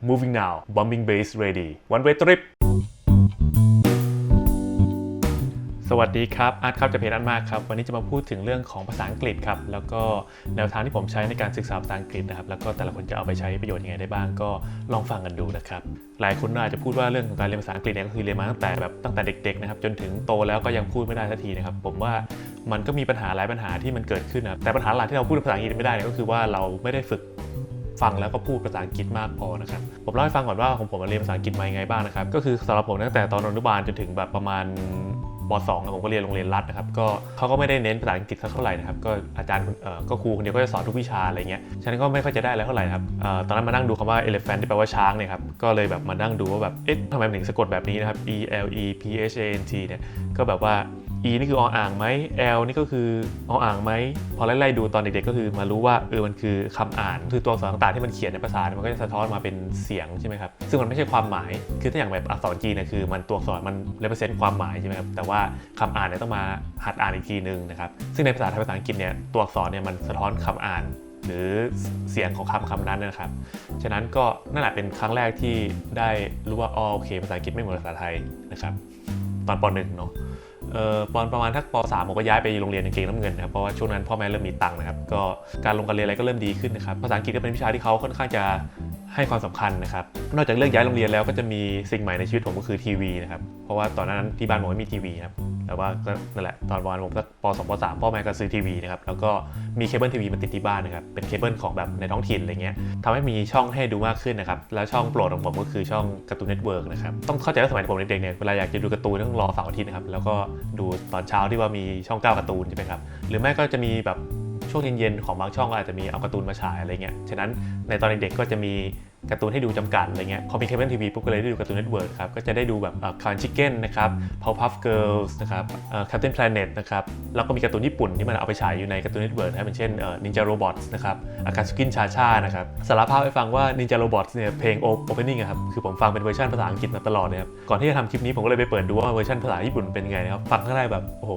moving now bombing base ready one way trip สวัสดีครับ อาร์ตครับจะเพจอาร์ตมากครับ วันนี้จะมาพูดถึงเรื่องของภาษาอังกฤษครับ แล้วก็แนวทางที่ผมใช้ในการศึกษาภาษาอังกฤษนะครับ แล้วก็แต่ละคนจะเอาไปใช้ประโยชน์ยังไงได้บ้าง ก็ลองฟังกันดูนะครับ หลายคนอาจจะพูดว่าเรื่องของการเรียนภาษาอังกฤษเนี่ยก็คือเรียนมาตั้งแต่แบบตั้งแต่เด็กๆนะครับ จนถึงโตแล้วก็ยังพูดไม่ได้สักทีนะครับ ผมว่ามันก็มีปัญหาหลายปัญหาที่มันเกิดขึ้นนะครับ แต่ปัญหาหลักที่เราพูดภาษาอังกฤษไม่ได้เนี่ยก็คือว่าเราไม่ได้ฝึก ฟังแล้วก็พูดภาษาอังกฤษมากพอนะครับผมเล่าให้ฟังก่อนว่าของผมเรียนภาษาอังกฤษมายังไงบ้างนะครับก็คือสำหรับผมตั้งแต่ตอนอนุบาลจนถึงแบบประมาณป .2 ผมก็เรียนโรงเรียนรัฐนะครับก็เขาก็ไม่ได้เน้นภาษาอังกฤษสักเท่าไหร่นะครับก็อาจารย์ก็ครูคนเดียวก็จะสอนทุกวิชาอะไรเงี้ยฉะนั้นก็ไม่ค่อยจะได้อะไรเท่าไหร่ครับออตอนนั้นมานั่งดูคำว่า elephant ที่แปลว่าช้างเนี่ยครับก็เลยแบบมานั่งดูว่าแบบเอ๊ะทำไมมันถึงสะกดแบบนี้นะครับ e l e p h a n t เนี่ยก็แบบว่า e นี่คือออ่างไหม l นี่ก็คือออ่างไหม พอไล่ๆดูตอนเด็กๆก็คือมารู้ว่าเออมันคือคำอ่าน คือตัวอักษรต่างๆที่มันเขียนในภาษา มันก็จะสะท้อนมาเป็นเสียงใช่ไหมครับ ซึ่งมันไม่ใช่ความหมาย คือถ้าอย่างแบบอักษรจีนเนี่ยคือมันตัวอักษรมัน represent ความหมายใช่ไหมครับ แต่ว่าคำอ่านเนี่ยต้องมาหัดอ่านอีกทีนึงนะครับ ซึ่งในภาษาไทยภาษาอังกฤษเนี่ยตัวอักษรเนี่ยมันสะท้อนคำอ่านหรือเสียงของคำคำนั้นนะครับ ฉะนั้นก็นั่นแหละเป็นครั้งแรกที่ได้รู้ว่าอ๋อโอเคภาษาอังกฤษไม่เหมือนภาษาไทยนะครับ ตอนป .1 เนาะ เอ่อตอนประมาณทักป .3 ผมก็ย้ายไปโรงเรียนกางเกงน้ำเงินนะครับเพราะว่าช่วงนั้นพ่อแม่เริ่มมีตังค์นะครับก็การลงการเรียนอะไรก็เริ่มดีขึ้นนะครับภาษาอังกฤษก็เป็นวิชาที่เขาค่อนข้างจะให้ความสำคัญนะครับนอกจากเรื่องย้ายโรงเรียนแล้วก็จะมีสิ่งใหม่ในชีวิตผมก็คือทีวีนะครับเพราะว่าตอนนั้นที่บ้านผมไม่มีทีวีครับ แต่ว่าก็นั่นแหละตอนประมาณผมสักป .2 ป .3 พ่อแม่ก็ซื้อทีวีนะครับแล้วก็มีเคเบิลทีวีมาติดที่บ้านนะครับเป็นเคเบิลของแบบในท้องถิ่นอะไรเงี้ยทำให้มีช่องให้ดูมากขึ้นนะครับแล้วช่องโปรดของผมก็คือช่องการ์ตูนเน็ตเวิร์กนะครับต้องเข้าใจว่าสมัยผมเด็กๆเนี่ยเวลาอยากจะดูการ์ตูนต้องรอเสาร์อาทิตย์นะครับแล้วก็ดูตอนเช้าที่ว่ามีช่องเก้าการ์ตูนใช่ไหมครับหรือไม่ก็จะมีแบบ ช่วงเย็นๆของบางช่องก็อาจจะมีเอาการ์ตูนมาฉายอะไรเงี้ย ฉะนั้นในตอนเด็กๆก็จะมีการ์ตูนให้ดูจำกัดอะไรเงี้ย พอมีเคเบิลทีวีปุ๊บก็เลยได้ดูการ์ตูนเน็ตเวิร์กครับ ก็จะได้ดูแบบคาร์ชิเก้นนะครับ Powerpuff Girls นะครับแคปเตนแพลเน็ตนะครับ แล้วก็มีการ์ตูนญี่ปุ่นที่มันเอาไปฉายอยู่ในการ์ตูนเน็ตเวิร์กนะเป็นเช่นนินจาโรบอทส์นะครับอากา u กินชาชานะครับ สารภาพให้ฟังว่า Ninja Robots เนี่ยเพลง Opening อะครับ คือผมฟังเป็นเวอร์ชันภาษาอังกฤษมาตลอดเลยครับ ก่อนที่จะทำคลิปนี้ผมก็เลยไปเปิดดูว่าเวอร์ชันภาษาญี่ปุ่นเป็นไงนะครับ ฟังข้างในแบบโอ้โห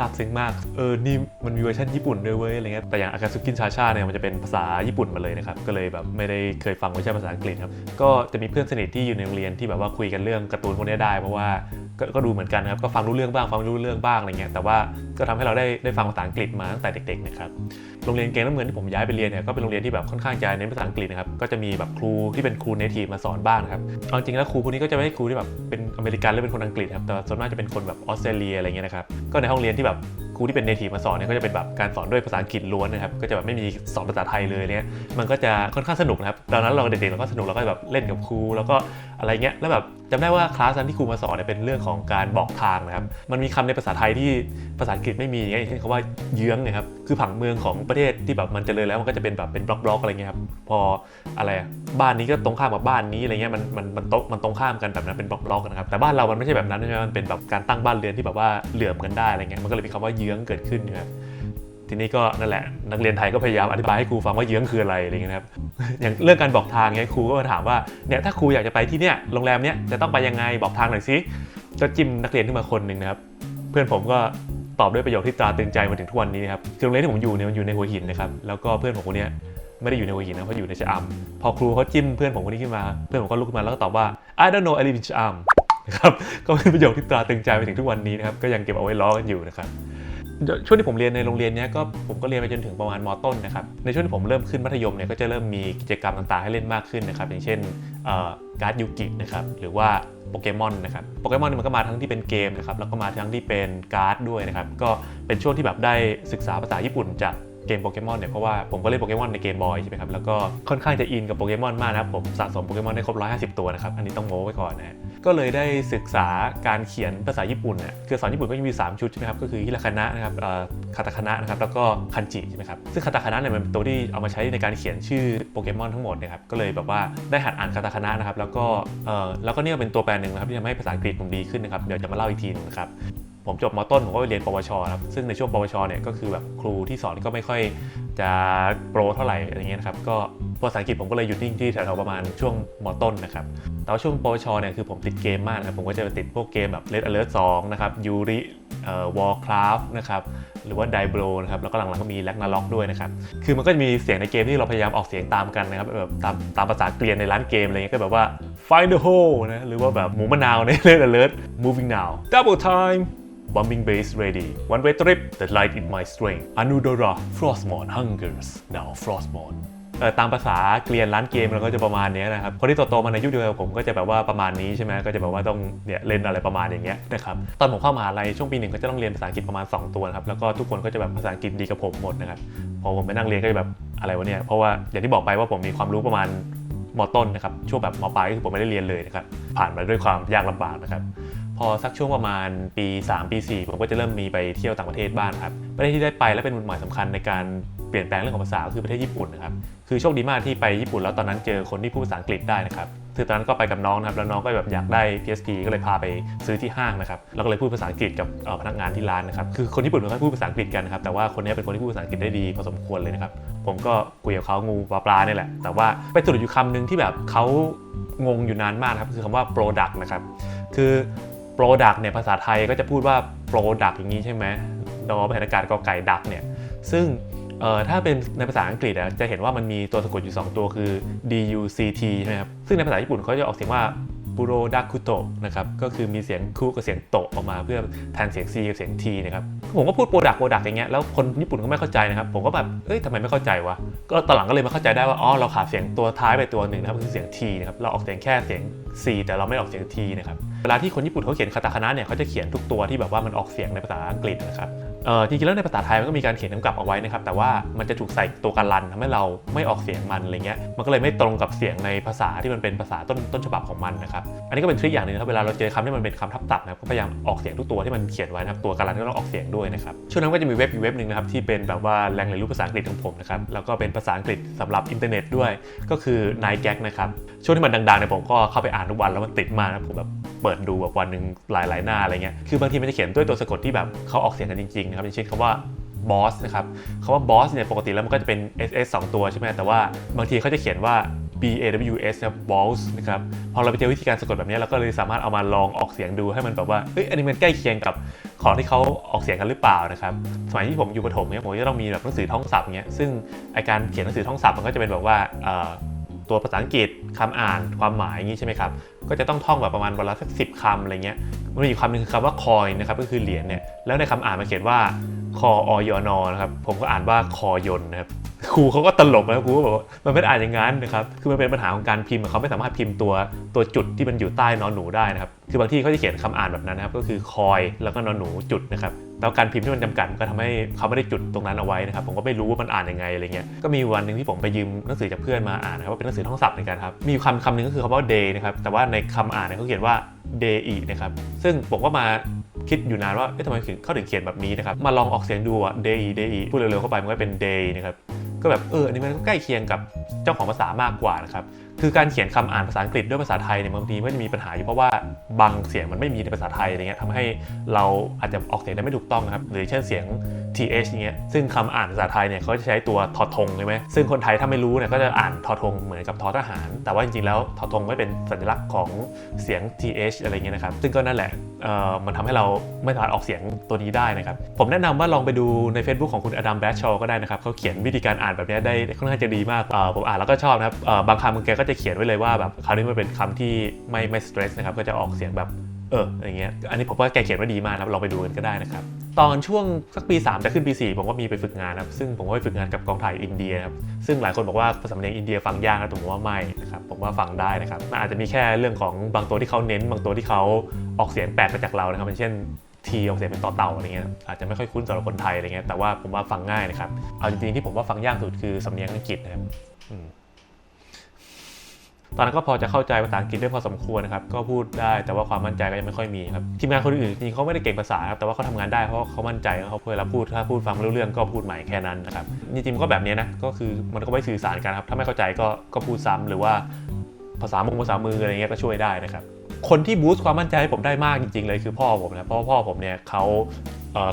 ซาบซึ้งมาก เออ นี่มันมีเวอร์ชันญี่ปุ่นด้วยเว้ยอะไรเงี้ย แต่อย่างอากาซุกินชาชาเนี่ยมันจะเป็นภาษาญี่ปุ่นมาเลยนะครับ ก็เลยแบบไม่ได้เคยฟังเวอร์ชันภาษาอังกฤษครับ ก็จะมีเพื่อนสนิทที่อยู่ในโรงเรียนที่แบบว่าคุยกันเรื่องการ์ตูนพวกนี้ได้ เพราะว่า ก็ก็ดูเหมือนกันครับ ก็ฟังรู้เรื่องบ้าง ฟังไม่รู้เรื่องบ้างอะไรเงี้ย แต่ว่าก็ทำให้เราได้ได้ฟังภาษาอังกฤษมาตั้งแต่เด็กๆนะครับ โรงเรียนเกณฑ์น้ำเงินที่ผมย้ายไปเรียนเนี่ย ก็เป็นโรงเรียนที่แบบค่อนข้างจะเน้นภาษาอังกฤษนะครับ ก็จะมีแบบครูที่เป็นครูเนทีฟมาสอนบ้างนะครับเอาจริงแล้วครูพวกนี้ก็จะไม่ใช่ครูที่แบบเป็นอเมริกันหรือเป็นคนอังกฤษครับ แต่ส่วนมากจะเป็นคนแบบออสเตรเลียอะไรเงี้ยนะครับ ก็ในห้องเรียนที่แบบ รูที่เป็นเนทีฟมาสอนเนี่ยก็จะเป็นแบบการสอนด้วยภาษาอังกฤษล้วนนะครับก็จะแบบไม่มีสอนภาษาไทยเลยเนี่ยมันก็จะค่อนข้างสนุกนะครับตอนนั้นเราเด็กๆเราก็สนุกเราก็แบบเล่นกับครูแล้วก็อะไรเงี้ยแล้วแบบจำได้ว่าคลาสนั้นที่ครูมาสอนเนี่ยเป็นเรื่องของการบอกทางนะครับมันมีคำในภาษาไทยที่ภาษาอังกฤษไม่มีอย่างเงี้ยอย่างเช่นคำว่าเยื้องนะครับคือผังเมืองของประเทศที่แบบมันเจริญแล้วมันก็จะเป็นแบบเป็นบล็อกๆอะไรเงี้ยครับพออะไรบ้านนี้ก็ตรงข้ามกับบ้านนี้อะไรเงี้ยมันมันมันโตมันตรงข้ามกันแบบนั้นเป็นบล็อกๆนะครับแต่บ้านเรามันไม่ใช่แบบนั้นใช่ไหมมันเป็นแบบการตั้งบ้านเรือนที่แบบว่าเหลื่อมกันได้อะไรเงี้ยมันก็เลยมีคำว่าเยืองเกิดขึ้นนะครับทีนี้ก็นั่นแหละนักเรียนไทยก็พยายามอธิบายให้ครูฟังว่าเยื้องคืออะไรอะไรเงี้ยครับอย่างเรื่องการบอกทางเนี้ยครูก็มาถามว่าเนี่ยถ้าครูอยากจะไปที่เนี่ยโรงแรมเนี้ยจะต้องไปยังไงบอกทางหน่อยสิก็จิ้มนักเรียนขึ้นมาคนหนึ่งนะครับ เพื่อนผมก็ตอบด้วยประโยคที่ตราตึงใจมาถึงทุกวันนี้นะครับคือโรงเรียนที่ผมอยู่เนี่ยมันอยู่ในหัวหินนะครับแล้วก็เพื่อนผมคนเนี้ยไม่ได้อยู่ในหัวหินนะเขาอยู่ในชะอำพอครูเขาจิ้มเพื่อนผมคนนี้ขึ้นมาเพื่อนผมก็ลุกขึ้นมาแล้วก็ตอบว่า I don't know I live in ชะอำนะครับก็เป็นประโยคที่ตราตึงใจมาถึงทุกวันนี้นะครับก็ยังเก็บเอาไว้ล้อกันอยู่นะครับ ช่วงที่ผมเรียนในโรงเรียนเนี้ยก็ผมก็เรียนไปจนถึงประมาณมต้นนะครับในช่วงที่ผมเริ่มขึ้นมัธยมเนี่ยก็จะเริ่มมีกิจกรรมต่างๆให้เล่นมากขึ้นนะครับอย่างเช่นการ์ดยูกินะครับหรือว่าโปเกมอนนะครับโปเกมอนมันก็มาทั้งที่เป็นเกมนะครับแล้วก็มาทั้งที่เป็นการ์ดด้วยนะครับก็เป็นช่วงที่แบบได้ศึกษาภาษาญี่ปุ่นจาก เกมโปเกมอนเนี่ยเพราะว่าผมก็เล่นโปเกมอนในเกมบอยใช่ไหมครับแล้วก็ค่อนข้างจะอินกับโปเกมอนมากนะครับผมสะสมโปเกมอนได้ครบ 150 ตัวนะครับอันนี้ต้องโม้ไว้ก่อนนะก็เลยได้ศึกษาการเขียนภาษาญี่ปุ่นเนี่ยคือสอนญี่ปุ่นก็จะมี 3 ชุดใช่ไหมครับก็คือฮิราคานะนะครับคาตาคานะนะครับแล้วก็คันจิใช่ไหมครับซึ่งคาตาคานะเนี่ยมันเป็นตัวที่เอามาใช้ในการเขียนชื่อโปเกมอนทั้งหมดนะครับก็เลยแบบว่าได้หัดอ่านคาตาคานะนะครับแล้วก็เออแล้วก็เนี่ยเป็นตัวแปรหนึ่งนะครับที่ทำให้ภาษาอังกฤษผมดีขึ้นนะครับเดี๋ยวจะมาเล่าอีกทีนึงนะครับ ผมจบมต้นผมก็ไปเรียนปวชครับซึ่งในช่วงปวชเนี่ยก็คือแบบครูที่สอนก็ไม่ค่อยจะโปรเท่าไหร่อะไรเงี้ยนะครับก็ภาษาอังกฤษผมก็เลยหยุดนิ่งที่แถวๆประมาณช่วงมต้นนะครับแต่ว่าช่วงปวชเนี่ยคือผมติดเกมมากนะครับผมก็จะไปติดพวกเกมแบบ Red Alert 2นะครับยูริเอ่อ Warcraft นะครับหรือว่า Diablo นะครับแล้วก็หลังๆก็มี Ragnarok ด้วยนะครับคือมันก็จะมีเสียงในเกมที่เราพยายามออกเสียงตามกันนะครับแบบตามตามภาษาเกรียนในร้านเกมอะไรเงี้ยก็แบบว่า find the hole นะหรือว่าแบบหมูมะนาวใน Red Alert moving now double time bombing base ready one way trip the light in my strength Anudora frostmorn hungers now Frostmourne เอ่อตามภาษาเกรียนร้านเกมเราก็จะประมาณนี้นะครับ คนที่โตๆมาในยุคเดียวกับผมก็จะแบบว่าประมาณนี้ใช่ไหมก็จะแบบว่าต้องเนี่ยเล่นอะไรประมาณอย่างเงี้ยนะครับ ตอนผมเข้ามหาลัยช่วงปีหนึ่งก็จะต้องเรียนภาษาอังกฤษประมาณ 2 ตัวครับ แล้วก็ทุกคนก็จะแบบภาษาอังกฤษดีกับผมหมดนะครับ พอผมไปนั่งเรียนก็จะแบบอะไรวะเนี่ย เพราะว่าอย่างที่บอกไปว่าผมมีความรู้ประมาณมต้นนะครับ ช่วงแบบมปลายก็คือผมไม่ได้เรียนเลยนะครับ ผ่านมาด้วยความยากลำบากนะครับ พอสักช่วงประมาณปี 3 ปี 4 ผมก็จะเริ่มมีไปเที่ยวต่างประเทศบ้างครับประเทศที่ได้ไปและเป็นจุดหมายสำคัญในการเปลี่ยนแปลงเรื่องของภาษาคือประเทศญี่ปุ่นนะครับคือโชคดีมากที่ไปญี่ปุ่นแล้วตอนนั้นเจอคนที่พูดภาษาอังกฤษได้นะครับคือตอนนั้นก็ไปกับน้องนะครับแล้วน้องก็แบบอยากได้ PSP ก็เลยพาไปซื้อที่ห้างนะครับแล้วก็เลยพูดภาษาอังกฤษกับพนักงานที่ร้านนะครับคือคนญี่ปุ่นไม่ค่อยพูดภาษาอังกฤษกันนะครับแต่ว่าคนนี้เป็นคนที่พูดภาษาอังกฤษได้ดีพอสมควรเลยนะครับผมก็คุยกับเขางูปลาปลาเนี่ยแหละแต่ว่าไปสะดุดอยู่คำหนึ่งที่แบบเขางงอยู่นานมากครับคือคำว่า product นะครับคือ Product เนี่ยภาษาไทยก็จะพูดว่า Product อย่างนี้ใช่ไหมดอบรรยาการกอไก่ดักเนี่ย ซึ่งถ้าเป็นในภาษาอังกฤษอะจะเห็นว่ามันมีตัวสะกดอยู่ 2 ตัวคือ duct ใช่ไหมครับ ซึ่งในภาษาญี่ปุ่นเขาจะออกเสียงว่า b u r o d a k u t o นะครับก็คือมีเสียงคุกับเสียงโตออกมาเพื่อแทนเสียง c กับเสียง t นะครับผมก็พูด Product Product อย่างเงี้ยแล้วคนญี่ปุ่นก็ไม่เข้าใจนะครับผมก็แบบเอ้ยทำไมไม่เข้าใจวะก็ตอนหลังก็เลยมาเข้าใจได้ว่าอ๋อเราขาดเสียงตัวท้ายไปตัวหนึ่งนะครับคือเสียง t นะครับเราออกเสียงแค่เสียง c แต่เราไม่ออกเสียง t นะครับเวลาที่คนญี่ปุ่นเขาเขียนคาตาคานะเนี่ยเขาจะเขียนทุกตัวที่แบบว่ามันออกเสียงในภาษาอังกฤษนะครับ จริงๆแล้วในภาษาไทยมันก็มีการเขียนกำกับเอาไว้นะครับแต่ว่ามันจะถูกใส่ตัวการันทำให้เราไม่ออกเสียงมันอะไรเงี้ยมันก็เลยไม่ตรงกับเสียงในภาษาที่มันเป็นภาษาต้นต้นฉบับของมันนะครับอันนี้ก็เป็นทริคอย่างหนึงนะครับเวลาเราเจอคำที่มันเป็นคำทับศัพท์นะก็พยายามออกเสียงทุกตัวที่มันเขียนไว้นะครับตัวการันก็ต้องออกเสียงด้วยนะครับช่วงนั้นก็จะมีเว็บอีกเว็บหนึ่งนะครับที่เป็นแบบว่าแหล่งเรียนรู้ภาษาอังกฤษของผมนะครับแล้วก็เป็นภาษาอังกฤษสำหรับอินเทอร์เน็ตด้วย ก็คือ n i g a g นะครับช่วงที่มันดังๆเนี่ยผมก็เข้าไปอ่านทุกวันแล้วมันติดมากนะผมแบบ เปิดดูแบบวันหนึ่งหลายๆหน้าอะไรเงี้ย คือบางทีมันจะเขียนด้วยตัวสะกดที่แบบเขาออกเสียงกันจริงๆนะครับอย่างเช่นคำว่า boss นะครับคำว่า boss เนี่ยปกติแล้วมันก็จะเป็น ss 2 ตัวใช่ไหมแต่ว่าบางทีเขาจะเขียนว่า b a w s นะครับ boss นะครับพอเราไปเจอวิธีการสะกดแบบนี้เราก็เลยสามารถเอามาลองออกเสียงดูให้มันแบบว่าเอ้ยอันนี้มันใกล้เคียงกับของที่เขาออกเสียงกันหรือเปล่านะครับสมัยที่ผมอยู่ประถมเนี่ยผมจะต้องมีแบบหนังสือท่องศัพท์เงี้ยซึ่งไอการเขียนหนังสือท่องศัพท์มันก็จะเป็นแบบว่า ตัวภาษาอังกฤษคำอ่านความหมายอย่างนี้ใช่ไหมครับ ก็จะต้องท่องแบบประมาณวันละสักสิบคำอะไรเงี้ย มันมีคำหนึ่งคือคำว่าคอยนะครับก็คือเหรียญเนี่ย แล้วในคำอ่านมันเขียนว่าคออยนนะครับ ผมก็อ่านว่าคอยนนะครับ ครูเขาก็ตลกนะครูก็บอกว่ามันไม่ได้อ่านอย่างนั้นนะครับคือมันเป็นปัญหาของการพิมพ์เขาไม่สามารถพิมพ์ตัวตัวจุดที่มันอยู่ใต้นอนหนูได้นะครับคือบางที่เขาจะเขียนคำอ่านแบบนั้นนะครับก็คือคอยแล้วก็นอนหนูจุดนะครับแล้วการพิมพ์ที่มันจำกัดมันก็ทำให้เขาไม่ได้จุดตรงนั้นเอาไว้นะครับผมก็ไม่รู้ว่ามันอ่านยังไงอะไรเงี้ยก็มีวันหนึ่งที่ผมไปยืมหนังสือจากเพื่อนมาอ่านนะครับว่าเป็นหนังสือท่องศัพท์เหมือนกันครับมีคำคำหนึ่งก็คือคำว่า day นะครับแต่ว่าในคำอ่านเนี่ยเขาเขียนว่า day อีนะครับซึ่งผมก็มาคิดอยู่นานว่าเอ๊ะทำไมเขาถึงเขียนแบบนี้นะครับมาลองออกเสียงดูอะ day day พูดเร็วๆเข้าไปมันก็เป็น day นะครับ ก็แบบเอออันนี้มันก็ใกล้เคียงกับเจ้าของภาษามากกว่านะครับ คือการเขียนคำอ่านภาษาอังกฤษด้วยภาษาไทยเนี่ยบางทีไมันจะมีปัญหาอยู่เพราะว่าบางเสียงมันไม่มีในภาษาไทยอะไรเงี้ยทำให้เราอาจจะออกเสียงได้ไม่ถูกต้องนะครับหรือเช่นเสียง th อย่างเงี้ยซึ่งคำอ่านภาษาไทยเนี่ยเขาจะใช้ตัวทอทงใช่ไหมซึ่งคนไทยถ้าไม่รู้เนี่ยก็จะอ่านทอทงเหมือนกับทอทหาร แต่ว่าจริงๆแล้วทอทงไม่เป็นสัญลักษณ์ของเสียง th อะไรเงี้ยนะครับซึ่งก็นั่นแหละเอ่อมันทำให้เราไม่สามารถออกเสียงตัวนี้ได้นะครับผมแนะนำว่าลองไปดูใน Facebook ของคุณอดัมแบชชอก็ได้นะครับเขาเขียนวิธีการอ่านแบบนี้ได้ค่อนข้างจะดีมากผมอ่านแล้วก็ชอบนะครับบางคำแกก็จะเขียนไว้เลยว่าแบบคราวนี้มันเป็นคำที่ไม่ไม่สเตรสนะครับก็จะออกเสียงแบบเอออย่างเงี้ยอันนี้ผมว่าแกเขียนไว้ดีมากครับลองไปดูกันก็ได้นะครับตอนช่วงสักปี 3 จะขึ้นปี 4 ผมก็มีไปฝึกงานนะครับซึ่งผมก็ไปฝึกงานกับกองถ่ายอินเดียครับซึ่งหลายคนบอกว่าภาษาเนียงอินเดียฟังยากนะแต่ผมว่าไม่นะครับผมว่าฟังได้นะครับมันอาจจะมีแค่เรื่องของบางตัวที่เขาเน้น บางตัวที่เขาออกเสียงแปลกมาจากเรานะครับเช่นทีออกเสียงเป็นต่อเต่าอะไรเงี้ยอาจจะไม่ค่อยคุ้นสำหรับคนไทยอะไรเงี้ยแต่ว่าผมว่าฟังง่ายนะครับเอาจริงๆที่ผมว่าฟังยากสุดคือสำเนียงอังกฤษนะครับอืม ตอนนั้นก็พอจะเข้าใจภาษาอังกฤษได้พอสมควรนะครับ ก็พูดได้แต่ว่าความมั่นใจก็ยังไม่ค่อยมีครับ ทีมงานคนอื่นจริงเขาไม่ได้เก่งภาษาครับ แต่ว่าเขาทำงานได้เพราะเขามั่นใจเขาเวลาพูดถ้าพูดฟังไม่รู้เรื่องก็พูดใหม่แค่นั้นนะครับ จริงๆก็แบบนี้นะ ก็คือมันก็ไว้สื่อสารกันครับ ถ้าไม่เข้าใจก็ก็พูดซ้ำหรือว่าภาษามงภาษามืออะไรเงี้ยก็ช่วยได้นะครับ คนที่บูสต์ความมั่นใจให้ผมได้มากจริงๆเลยคือพ่อผมนะ เพราะพ่อผมเนี่ยเขา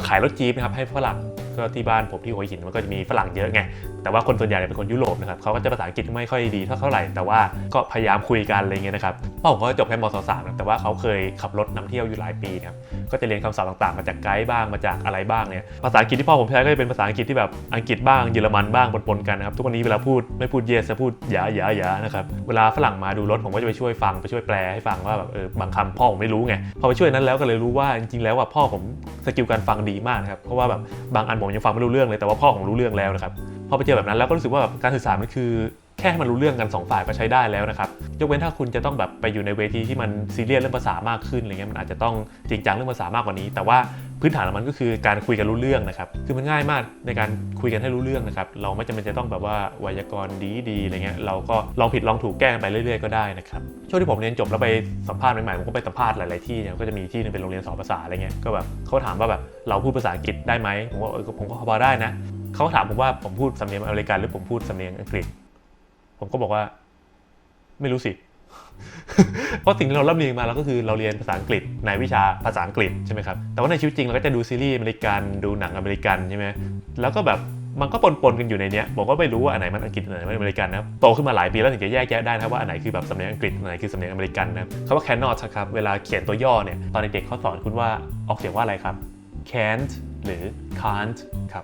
ขายรถจี๊ปนะครับให้ฝรั่ง ก็ที่บ้านผมที่หัวหินมันก็จะมีฝรั่งเยอะไง แต่ว่าคนส่วนใหญ่เป็นคนยุโรปนะครับเขาก็จะภาษาอังกฤษไม่ค่อยดีเท่าไหร่ แต่ว่าก็พยายามคุยกันอะไรเงี้ยนะครับพ่อผมก็จบแค่มศสามแต่ว่าเขาเคยขับรถนำเที่ยวอยู่หลายปีครับ ก็จะเรียนคำศัพท์ต่างๆ มาจากไกด์บ้าง มาจากอะไรบ้างเนี่ย ภาษาอังกฤษที่พ่อผมใช้ก็จะเป็นภาษาอังกฤษที่แบบอังกฤษบ้าง เยอรมันบ้างปนๆกันนะครับ ทุกวันนี้เวลาพูดไม่พูด yes จะพูดหยาหยาหยานะครับ เวลาฝรั่งมาดูรถผมก็จะไปช่วยฟังไปช่วยแปลให้ฟังว่าแบบเออบางคำพ่อผมไม่รู้ไง พอไปช่วยนั้นแล้วก็เลยรู้ว่าจริงๆแล้วว่าพ่อผมสกิลการฟังดีมากนะครับ เพราะว่าแบบบางอันผมยังฟังไม่รู้เรื่องเลยแต่ว่าพ่อผมรู้เรื่องแล้วนะครับพอไปเจอแบบนั้นแล้วก็รู้สึกว่าแบบการสื่อสารมันคือ แค่ให้มันรู้เรื่องกันสองฝ่ายก็ใช้ได้แล้วนะครับยกเว้นถ้าคุณจะต้องแบบไปอยู่ในเวทีที่มันซีเรียสเรื่องภาษามากขึ้นอะไรเงี้ยมันอาจจะต้องจริงจังเรื่องภาษามากกว่านี้ แต่ว่าพื้นฐานของมันก็คือการคุยกันรู้เรื่องนะครับคือมันง่ายมากในการคุยกันให้รู้เรื่องนะครับเราไม่จำเป็นจะต้องแบบว่าไวยากรณ์ดีๆอะไรเงี้ยเราก็ลองผิดลองถูกแก้กันไปเรื่อยๆก็ได้นะครับช่วงที่ผมเรียนจบแล้วไปสัมภาษณ์ใหม่ๆผมก็ไปสัมภาษณ์หลายๆที่เนี่ยก็จะมีที่นึงเป็นโรงเรียนสอนภาษาอะไรเงี้ยก็แบบเขาถามว่าแบบเราพูดภาษาอังกฤษได้ไหมผมว่าเออผมก็พอได้นะเขาถามผมว่าผมพูดสำเนียงอเมริกันหรือผมพูดสำเนียงอังกฤษ ผมก็บอกว่า ไม่รู้สิ เพราะสิ่งที่เราเริ่มเรียนมาเราก็คือเราเรียนภาษาอังกฤษในวิชาภาษาอังกฤษใช่ไหมครับแต่ว่าในชีวิตจริงเราก็จะดูซีรีส์อเมริกันดูหนังอเมริกันใช่ไหมแล้วก็แบบมันก็ปนๆกันอยู่ในเนี้ยผมก็ไม่รู้ว่าอันไหนมันอังกฤษอันไหนมันอเมริกันนะโตขึ้นมาหลายปีแล้วถึงจะแยกแยะได้นะว่าอันไหนคือแบบสำเนียงอังกฤษอันไหนคือสำเนียงอเมริกันนะครับคำว่า cannot ครับเวลาเขียนตัวย่อเนี่ยตอนเด็กๆเขาสอนคุณว่าออกเสียงว่าอะไรครับ can't หรือ can't ครับ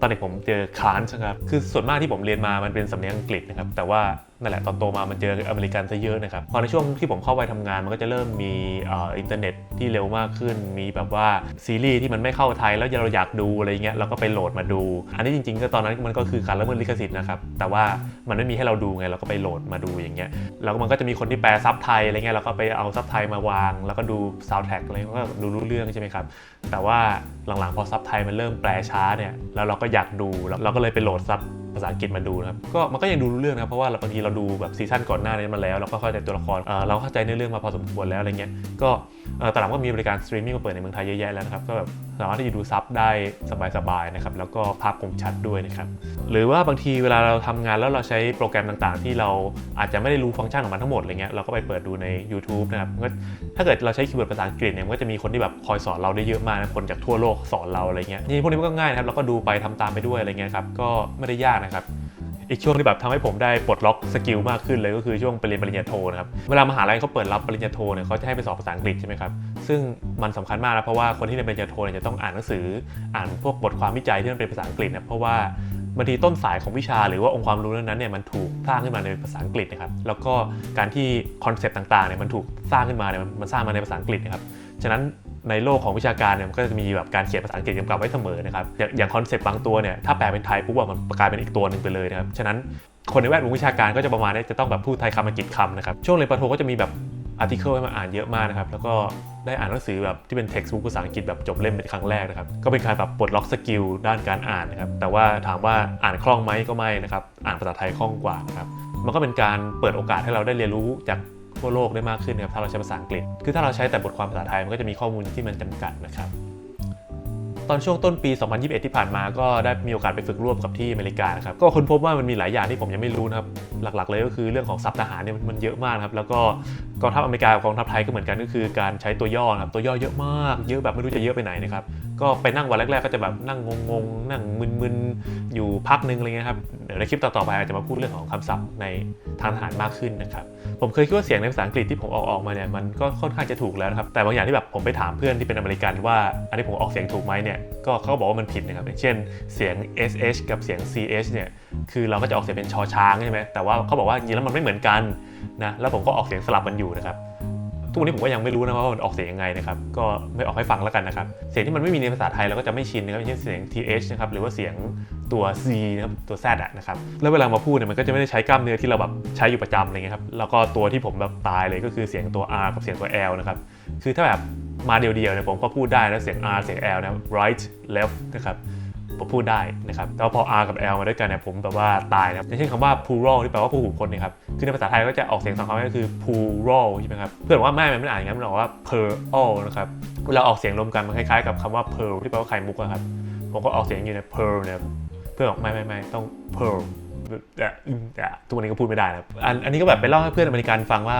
ตอนเด็กผมเจอคานใช่ครับคือส่วนมากที่ผมเรียนมามันเป็นสำเนียงอังกฤษนะครับแต่ว่า นั่นแหละตอนโตมามันเจออเมริกันซะเยอะนะครับพอในช่วงที่ผมเข้าไปทำงานมันก็จะเริ่มมีอ,อินเทอร์เน็ตที่เร็วมากขึ้น มีแบบว่าซีรีส์ที่มันไม่เข้าไทยแล้วเราอยากดูอะไรเงี้ยเราก็ไปโหลดมาดู อันนี้จริงๆ ก็ตอนนั้นมันก็คือการละเมิดลิขสิทธิ์นะครับแต่ว่ามันไม่มีให้เราดูไงเราก็ไปโหลดมาดูอย่างเงี้ยแล้วมันก็จะมีคนที่แปลซับไทยอะไรเงี้ยเราก็ไปเอาซับไทยมาวาง แล้วก็ดูซาวด์แทร็กอะไรก็ดูรู้เรื่องใช่ไหมครับแต่ว่าหลังๆพอซับไทยมันเริ่มแปลช้าเนี่ยแล้วเราก็อยากดูแล้วเราก็เลยไปโหลดซับ ภาษาอังกฤษมาดูนะครับก็มันก็ยังดูรู้เรื่องนะครับเพราะว่าบางทีเราดูแบบซีซั่นก่อนหน้านี้มาแล้วเราก็เข้าใจตัวละครเเราเข้าใจเนื้อเรื่องมาพอสมควรแล้วอะไรเงี้ยก็ตลาดก็มีบริการสตรีมมิ่งมาเปิดในเมืองไทยเยอะแยะแล้วนะครับก็แบบ สามารถที่จะดูซับได้สบายๆนะครับแล้วก็ภาพคมชัดด้วยนะครับหรือว่าบางทีเวลาเราทำงานแล้วเราใช้โปรแกรมต่างๆ ที่เราอาจจะไม่ได้รู้ฟังก์ชันของมันทั้งหมดอะไรเงี้ยเราก็ไปเปิดดูใน YouTube นะครับก็ถ้าเกิดเราใช้คีย์เวิร์ดภาษาอังกฤษเนี่ยมันก็จะมีคนที่แบบคอยสอนเราได้เยอะมากนะคนจากทั่วโลกสอนเราอะไรเงี้ยนี่พวกนี้มันก็ง่ายนะครับเราก็ดูไปทำตามไปด้วยอะไรเงี้ยครับก็ไม่ได้ยากนะครับอีกช่วงที่แบบทำให้ผมได้ปลดล็อกสกิลมากขึ้นเลยก็คือช่วงไปเรียนปริญญาโทนะครับเวลามหาลัยเขาเปิดรับปริญญาโทเนี่ยเขาจะให้ไปสอบภาษาอังกฤษใช่ไหมครับ ซึ่งมันสำคัญมากนะเพราะว่าคนที่เรียนปริญญาโทเนี่ยจะต้องอ่านหนังสืออ่านพวกบทความวิจัยที่มันเป็นภาษาอังกฤษนะเพราะว่าบางทีต้นสายของวิชาหรือว่าองค์ความรู้นั้นเนี่ยมันถูกสร้างขึ้นมาในภาษาอังกฤษนะครับแล้วก็การที่คอนเซปต์ต่างๆเนี่ยมันถูกสร้างขึ้นมาเนี่ยมันสร้างมาในภาษาอังกฤษนะครับฉะนั้นในโลกของวิชาการเนี่ยมันก็จะมีแบบการเขียนภาษาอังกฤษกำกับไว้เสมอนะครับอย่างคอนเซปต์บางตัวเนี่ยถ้าแปลเป็นไทยปุ๊บมันกลายเป็นอีกตัวหนึ่งไปเลยนะครับฉะนั้นคนในแวดวงวิชาการก็จะประมาณนี้จะต้องแบบพูดไทยคำอังกฤษคำนะครับช่วงเรียนประโทก็จะมีแบบ อาร์ติเคิลให้มาอ่านเยอะมากนะครับแล้วก็ได้อ่านหนังสือแบบที่เป็นเท็กซ์บุ๊กภาษาอังกฤษแบบจบเล่มเป็นครั้งแรกนะครับก็เป็นการแบบปลดล็อกสกิลด้านการอ่านนะครับแต่ว่าถามว่าอ่านคล่องไหมก็ไม่นะครับอ่านภาษาไทยคล่องกว่านะครับมันก็เป็นการเปิดโอกาสให้เราได้เรียนรู้จากทั่วโลกได้มากขึ้นนะครับถ้าเราใช้ภาษาอังกฤษ คือถ้าเราใช้แต่บทความภาษาไทยมันก็จะมีข้อมูลที่มันจำกัดนะครับ ตอนช่วงต้นปี 2021 ที่ผ่านมาก็ได้มีโอกาสไปฝึกร่วมกับที่อเมริกาครับก็ค้นพบว่ามันมีหลายอย่างที่ผมยังไม่รู้นะครับหลักๆ เลยก็คือเรื่องของศัพทหารเนี่ยมันเยอะมากครับแล้วก็กองทัพอเมริกากับกองทัพไทยก็เหมือนกันก็คือการใช้ตัวย่อครับตัวย่อเยอะมาก เยอะแบบไม่รู้จะเยอะไปไหนนะครับ ก็ไปนั่งวันแรกๆก็จะแบบนั่งงงๆ นั่งมึนๆ อยู่พักนึงอะไรเงี้ยครับเดี๋ยวในคลิปต่อๆไปอาจจะมาพูดเรื่องของคำศัพท์ในทางทหารมากขึ้นนะครับ ผมเคยคิดว่าเสียงในภาษาอังกฤษที่ผมออกออกมาเนี่ยมันก็ค่อนข้างจะถูกแล้วนะครับ แต่บางอย่างที่แบบผมไปถามเพื่อนที่เป็นอเมริกันว่าอันนี้ผมออกเสียงถูกไหมเนี่ยก็เขาบอกว่ามันผิดนะครับอย่างเช่นเสียง sh กับเสียง ch เนี่ยคือเราก็จะออกเสียงเป็นชอช้างใช่ไหมแต่ว่าเขาบอกว่าจริงแล้วมันไม่เหมือนกันนะแล้วผมก็ออกเสียงสลับมันอยู่นะครับ ทุกวันนี้ผมก็ยังไม่รู้นะว่ามันออกเสียงยังไงนะครับ ก็ไม่ออกให้ฟังแล้วกันนะครับ เสียงที่มันไม่มีในภาษาไทยเราก็จะไม่ชินนะครับอย่างเช่นเสียง th นะครับหรือว่าเสียงตัว c นะครับตัว z อะนะครับแล้วเวลามาพูดเนี่ยมันก็จะไม่ได้ใช้กล้ามเนื้อที่เราแบบใช้อยู่ประจำอะไรเงี้ยครับแล้วก็ตัวที่ผมแบบตายเลยก็คือเสียงตัว r กับเสียงตัว l นะครับคือถ้าแบบมาเดียวๆเนี่ยผมก็พูดได้นะเสียง r เสียง l นะ right left นะครับ ผมพูดได้นะครับแต่ว่าพอ R กับ L มาด้วยกันเนี่ยผมแบบว่าตายนะครับอย่างเช่นคำว่า plural ที่แปลว่าผู้หูคนเนะครับคือในภาษาไทยก็จะออกเสียงสองคำก็คือ plural ใช่ไหมครับเพื่อนบอกว่าไม่มันไม่อ่านอย่างนั้นมันออกว่า pearl นะครับเวลาออกเสียงรวมกันมันคล้ายๆกับคำว่า pearl ที่แปลว่าไข่มุกอะครับผมก็ออกเสียงอยู่ใน pearl เนี่ยเพื่อนบอกไม่ไม่ไม่ต้อง pearl แต่แต่ทุกวันนี้ก็พูดไม่ได้นะอันอันนี้ก็แบบไปเล่าให้เพื่อนอเมริกันฟังว่า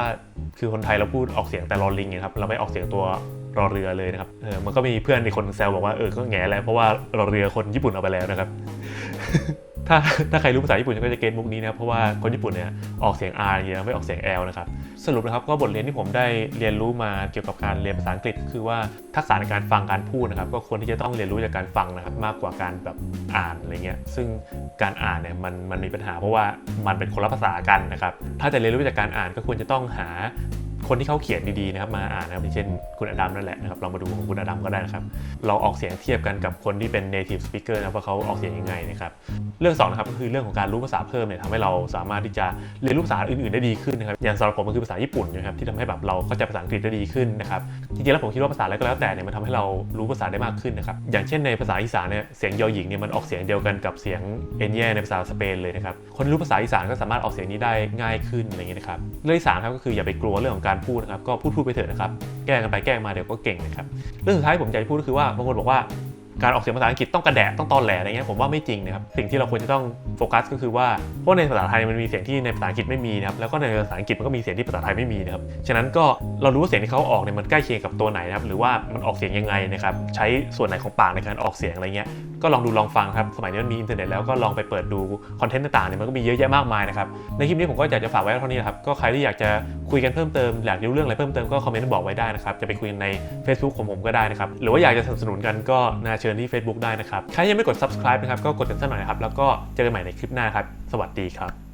คือคนไทยเราพูดออกเสียงแต่รอลิงไงครับ เราไม่ออกเสียงตัว รอเรือเลยนะครับเออมันก็มีเพื่อนในคนแซวบอกว่าเออก็แง่แล้วเพราะว่ารอเรือคนญี่ปุ่นเอาไปแล้วนะครับถ้าถ้าใครรู้ภาษาญี่ปุ่นก็จะเก็ตมุกนี้นะเพราะว่าคนญี่ปุ่นเนี่ยออกเสียง R อย่างเงี้ยไม่ออกเสียง L นะครับสรุปนะครับก็บทเรียนที่ผมได้เรียนรู้มาเกี่ยวกับการเรียนภาษาอังกฤษ คือว่าทักษะในการฟังการพูดนะครับก็ควรที่จะต้องเรียนรู้จากการฟังนะครับมากกว่าการแบบอ่านอะไรเงี้ยซึ่งการอ่านเนี่ยมันมันมีปัญหาเพราะว่ามันเป็นคนละภาษากันนะครับถ้าจะเรียนรู้จากการอ่านก็ควรจะต้องหา คนที่เขาเขียนดีๆนะครับมาอ่านนะครับอย่างเช่นคุณอดัมนั่นแหละนะครับลองมาดูของคุณอดัมก็ได้นะครับเราออกเสียงเทียบกันกับคนที่เป็น native speaker นะครับว่าเขาออกเสียงยังไงนะครับเรื่องสองนะครับก็คือเรื่องของการรู้ภาษาเพิ่มเนี่ยทำให้เราสามารถที่จะเรียนรู้ภาษาอื่นๆได้ดีขึ้นนะครับอย่างสำหรับผมมันคือภาษาญี่ปุ่นนะครับที่ทำให้แบบเราเข้าใจภาษาอังกฤษได้ดีขึ้นนะครับจริงๆแล้วผมคิดว่าภาษาอะไรก็แล้วแต่เนี่ยมันทำให้เรารู้ภาษาได้มากขึ้นนะครับอย่างเช่นในภาษาอีสานเนี่ยเสียงยอหญิงเนี่ยมันออกเสียงเดียวกันกับเสียงเอ็นแย่ในภาษาสเปนเลยนะครับคนรู้ภาษาอีสานก็สามารถออกเสียงนี้ได้ง่ายขึ้นอะไรอย่างเงี้ยนะครับเรื่องที่สามครับก็คืออย่าไปกลัวเรื่องของการพูดนะครับ ก็พูดพูดไปเถอะนะครับ แก้กันไปแก้กันมาเดี๋ยวก็เก่งนะครับ เรื่องสุดท้ายผมอยากจะพูดก็คือว่าบางคนบอกว่าการออกเสียงภาษาอังกฤษต้องกระแดะต้องตอนแหลอะไรเงี้ยผมว่าไม่จริงนะครับสิ่งที่เราควรจะต้องโฟกัสก็คือว่าเพราะในภาษาไทยมันมีเสียงที่ในภาษาอังกฤษไม่มีนะครับแล้วก็ในภาษาอังกฤษมันก็มีเสียงที่ภาษาไทยไม่มีนะครับฉะนั้นก็เรารู้ว่าเสียงที่เขาออกเนี่ยมันใกล้เคียงกับตัวไหนนะครับหรือว่ามันออกเสียงยังไงนะครับใช้ส่วนไหนของปากในการออกเสียงอะไรเงี้ยก็ลองดูลองฟังครับ สมัยนี้มันมีอินเทอร์เน็ตแล้วก็ลองไปเปิดดูคอนเทนต์ต่างๆเนี่ยมันก็มีเยอะแยะมากมายนะครับ ในคลิปนี้ผมก็อยากจะฝากไว้เท่านี้นะครับ ก็ใครที่อยากจะคุยกันเพิ่มเติมอยากรู้เรื่องอะไรเพิ่มเติมก็คอมเมนต์บอกไว้ได้นะครับ จะไปคุยกันใน Facebook ของผมก็ได้นะครับ หรือว่าอยากจะสนับสนุนกันก็นาเชิญที่ Facebook ได้นะครับ ใครยังไม่กด subscribe นะครับก็กดกันสักหน่อยนะครับ แล้วก็เจอกันใหม่ในคลิปหน้าครับ สวัสดีครับ